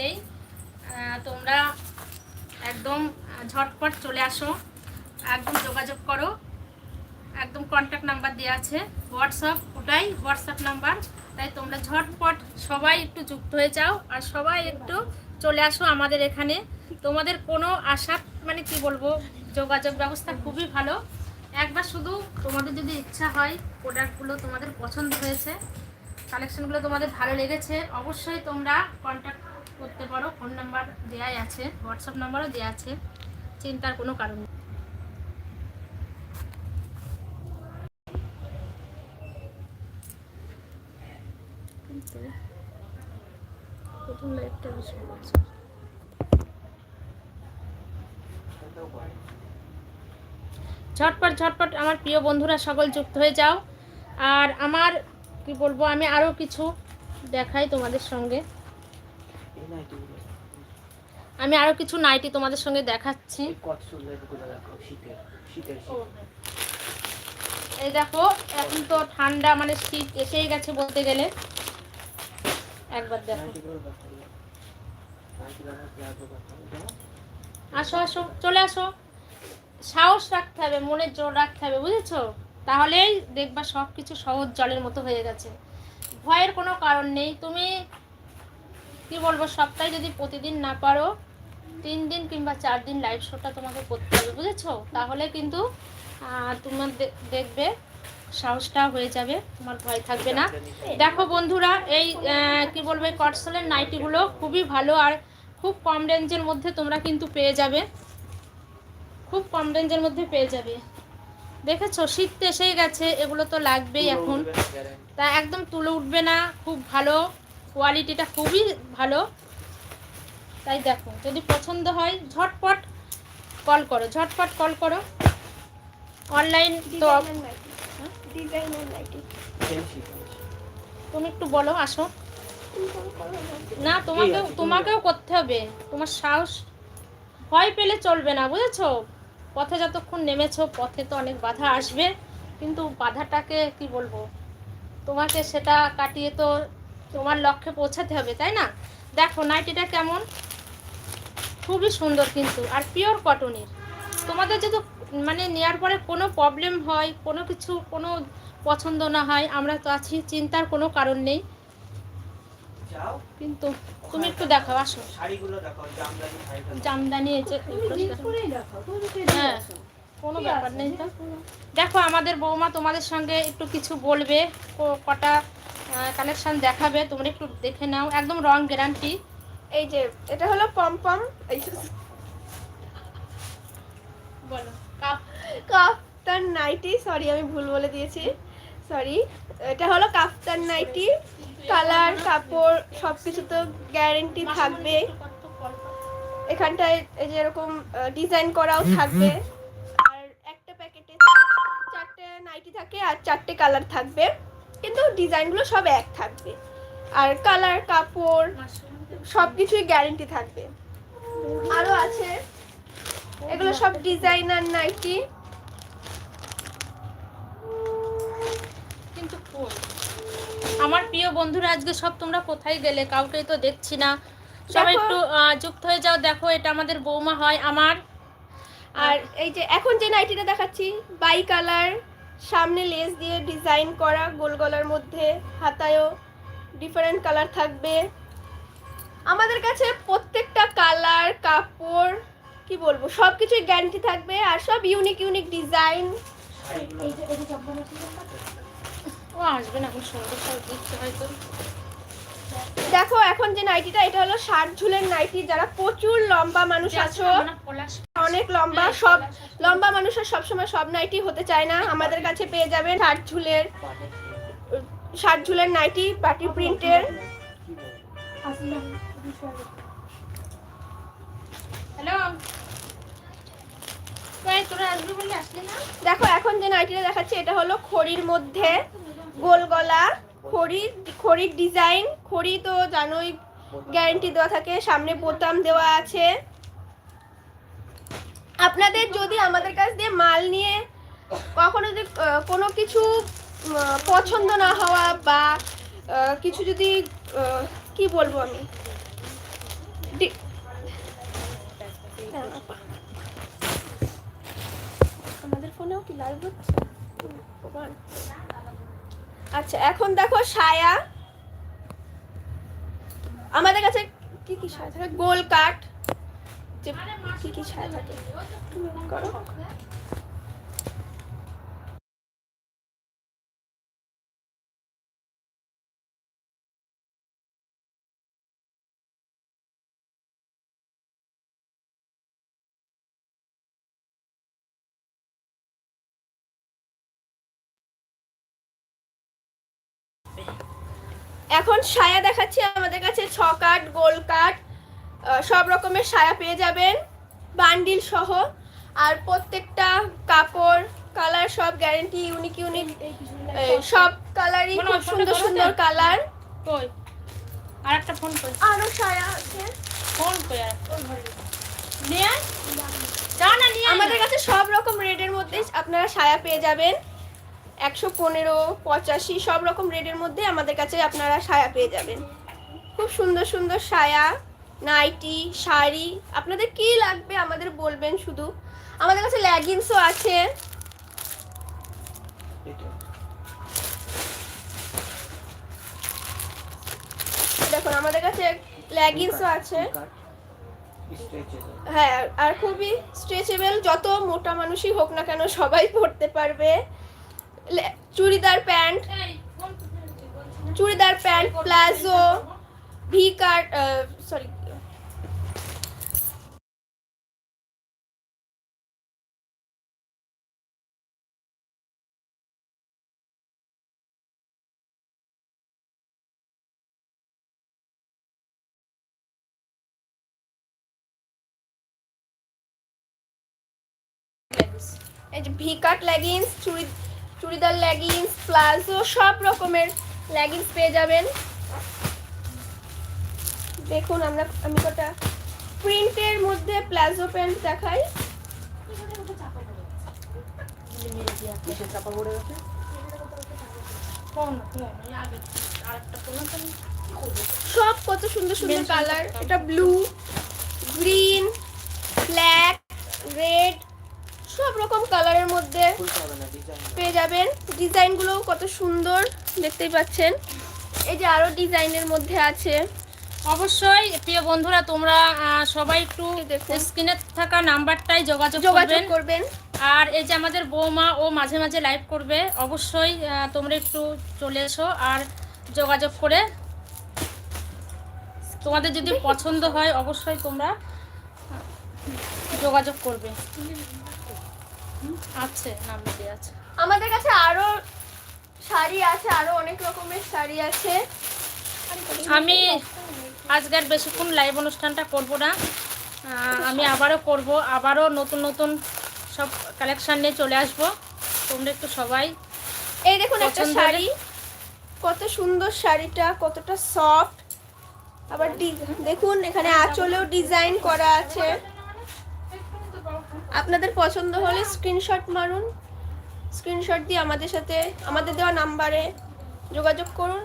নেই তোমরা একদম ঝটপট চলে আসো। একদম যোগাযোগ করো। একদম কন্ট্যাক্ট নাম্বার দেওয়া আছে। হোয়াটসঅ্যাপ ওটাই হোয়াটসঅ্যাপ নাম্বার তাই তোমরা ঝটপট সবাই একটু যুক্ত হয়ে যাও আর সবাই একটু চলে আসো আমাদের এখানে। তোমাদের কোনো আশা মানে কি বলব, যোগাযোগ ব্যবস্থা খুবই ভালো। একবার শুধু তোমাদের যদি ইচ্ছা হয় প্রোডাক্টগুলো তোমাদের পছন্দ হয়েছে কালেকশনগুলো তোমাদের ভালো লেগেছে, অবশ্যই তোমরা কন্ট্যাক্ট করতে পারো ফোন নাম্বার দেওয়াই আছে হোয়াটসঅ্যাপ নাম্বারও দেওয়া আছে চিন্তার কোনো কারণ নেই। প্রথম ঝটপট ঝটপট আমার প্রিয় বন্ধুরা সকল যুক্ত হয়ে যাও। আর আমার কি বলব আমি আরও কিছু দেখাই তোমাদের সঙ্গে। আমি আরও কিছু নাইটি তোমাদের সঙ্গে দেখাচ্ছি। এই দেখো এখন তো ঠান্ডা মানে শীত এসেই গেছে বলতে গেলে। একবার দেখো। আসো আসো চলে আসো। সাহস রাখতে হবে মনের জোর রাখতে হবে বুঝেছ? তাহলেই দেখবা সব কিছু সহজ জলের মতো হয়ে গেছে। ভয়ের কোনো কারণ নেই। তুমি কি বলব, সপ্তাহে যদি প্রতিদিন না পারো, তিন দিন কিংবা চার দিন লাইভ শোটা তোমাকে করতে হবে, বুঝেছ? তাহলে কিন্তু তোমার দেখবে, সাহসটা হয়ে যাবে, তোমার ভয় থাকবে না। দেখো বন্ধুরা, এই কি বলবে কটসলের নাইটিগুলো খুবই ভালো আর খুব কম রেঞ্জের মধ্যে তোমরা কিন্তু পেয়ে যাবে। খুব কম রেঞ্জের মধ্যে পেয়ে যাবে। দেখেছ? শীত তো এসেই গেছে, এগুলো তো লাগবেই এখন। তা একদম তুলে উঠবে না, খুব ভালো। কোয়ালিটিটা খুবই ভালো। তাই দেখো যদি পছন্দ হয় ঝটপট কল করো ঝটপট কল করো। অনলাইন তো ফেন্সি। তুমি একটু বলো আসো। না তোমাকেও তোমাকেও করতে হবে। তোমার সাহস ভয় পেলে চলবে না বুঝেছ? পথে যতক্ষণ নেমেছো পথে তো অনেক বাধা আসবে। কিন্তু বাধাটাকে কি বলব? তোমাকে সেটা কাটিয়ে তো তোমার লক্ষ্যে পৌঁছাতে হবে তাই না? দেখো নাইটিটা কেমন? খুবই সুন্দর কিন্তু আর পিওর কটনের তোমাদের যদি মানে নেওয়ার পরে কোনো প্রবলেম হয় কোনো কিছু কোনো পছন্দ না হয় আমরা তো আছি চিন্তার কোনো কারণ নেই। কিন্তু তুমি একটু দেখাও আসো। জামদানি হ্যাঁ কোনো ব্যাপার নেই তো। দেখো আমাদের বৌমা তোমাদের সঙ্গে একটু কিছু বলবে কটা কালেকশন দেখাবে, তোমরা একটু দেখে নাও। একদম রং গ্যারান্টি এই যে, এটা হলো পমপম বলো কাপ কাফতান নাইটি সরি আমি ভুল বলে দিয়েছি। সরি এটা হলো কাফতান নাইটি কালার কাপড় সব কিছু তো গ্যারেন্টি থাকবে। এখানটায় এই যে এরকম ডিজাইন করাও থাকবে। আর একটা প্যাকেটে চারটে নাইটি থাকে আর চারটে কালার থাকবে। কিন্তু ডিজাইনগুলো সব এক থাকবে। আর কালার কাপড় সব কিছুই গ্যারেন্টি থাকবে। আরও আছে। এগুলো সব ডিজাইনার নাইটি কিন্তু আমার প্রিয় বন্ধুরা আজকে সব তোমরা কোথায় গেলে? কাউকে তো দেখছি না। সবাই একটু যুক্ত হয়ে যাও। দেখো এটা আমাদের বৌমা হয় আমার। আর এই যে এখন যে নাইটিটা দেখাচ্ছি বাই কালার সামনে লেস দিয়ে ডিজাইন করা গোল গলার মধ্যে হাতায়ও ডিফারেন্ট কালার থাকবে। আমাদের কাছে প্রত্যেকটা কালার কাপড় কি বলব সব কিছুই গ্যারান্টি থাকবে আর সব ইউনিক ইউনিক ডিজাইন ও আসবে না এখন সুন্দর দিচ্ছে হয়তো দেখো এখন যে নাইটিটা এটা হলো ষাট ঝুলের নাইটি যারা প্রচুর লম্বা মানুষ আছো। অনেক লম্বা সব লম্বা মানুষের সবসময় সব নাইটি হতে চায় না। আমাদের কাছে পেয়ে যাবেন ষাট ঝুলের ষাট ঝুলের নাইটি পাটি প্রিন্টের হ্যালো দেখো এখন যে নাইটিটা দেখাচ্ছে এটা হলো খড়ির মধ্যে গোল গলা খড়ি খড়ির ডিজাইন খড়ি তো জানোই গ্যারান্টি দেওয়া থাকে সামনে বোতাম দেওয়া আছে। আপনাদের যদি আমাদের কাছ দিয়ে মাল নিয়ে কখনো যদি কোনো কিছু পছন্দ না হওয়া বা কিছু যদি কি বলব আমি? আমাদের ফোনেও কি লাইভ হচ্ছে? আচ্ছা এখন দেখো সায়া। আমাদের কাছে কি কি সায়া থাকে? গোল কাট যে সায়া থাকে করো? এখন সায়া দেখাচ্ছি আমাদের কাছে ছ কাট গোল কাট সব রকমের সায়া পেয়ে যাবেন। বান্ডিল সহ। আর প্রত্যেকটা কাপড় কালার সব গ্যারেন্টি ইউনিক ইউনিক সব কালারই খুব সুন্দর সুন্দর কালার কই? আর একটা ফোন কই? আরও সায়া আছে। ফোন কই আর? নিয়ে যা না নিয়ে আমাদের কাছে সব রকম রেটের মধ্যে আপনারা সায়া পেয়ে যাবেন। একশো পনেরো পঁচাশি সব রকম রেটের মধ্যে আমাদের কাছে আপনারা সায়া পেয়ে যাবেন। খুব সুন্দর সুন্দর সায়া। নাইটি শাড়ি আপনাদের কি লাগবে আমাদের বলবেন শুধু আমাদের কাছে লেগিংসও আছে দেখুন আমাদের কাছে লেগিংসও আছে হ্যাঁ আর খুবই স্ট্রেচেবল যত মোটা মানুষই হোক না কেন সবাই পরতে পারবে churidar pant. Churidar pant palazzo V cut sorry এই যে ভি কাট লেগিংস চুড়ি চুড়িদার লেগিংস প্লাজো সব রকমের লেগিংস পেয়ে যাবেন। দেখুন আমরা আমি কটা প্রিন্টের মধ্যে প্লাজো প্যান্ট দেখাই? সব কত সুন্দর সুন্দর কালার এটা ব্লু গ্রিন ব্ল্যাক রেড সব রকম কালারের মধ্যে পেয়ে যাবেন। ডিজাইনগুলো কত সুন্দর দেখতেই পাচ্ছেন। এই যে আরও ডিজাইনের মধ্যে আছে। অবশ্যই প্রিয় বন্ধুরা তোমরা সবাই একটু স্ক্রিনে থাকা নাম্বারটাই যোগাযোগ যোগাযোগ করবেন। আর এই যে আমাদের বৌমা ও মাঝে মাঝে লাইভ করবে অবশ্যই তোমরা একটু চলে এসো আর যোগাযোগ করে। তোমাদের যদি পছন্দ হয় অবশ্যই তোমরা যোগাযোগ করবে। আছে নাম্বার দেওয়া আছে। আমাদের কাছে আরও শাড়ি আছে আরও অনেক রকমের শাড়ি আছে। আমি আজকের বেশিক্ষণ লাইভ অনুষ্ঠানটা করব না। আমি আবারও করব আবারও নতুন নতুন সব কালেকশন নিয়ে চলে আসব। তোমরা একটু সবাই এই দেখুন একটা শাড়ি। কত সুন্দর শাড়িটা কতটা সফট আবার দেখুন এখানে আঁচলেও ডিজাইন করা আছে। আপনাদের পছন্দ হলে স্ক্রিনশট মারুন। স্ক্রিনশট দিয়ে আমাদের সাথে আমাদের দেওয়া নাম্বারে যোগাযোগ করুন।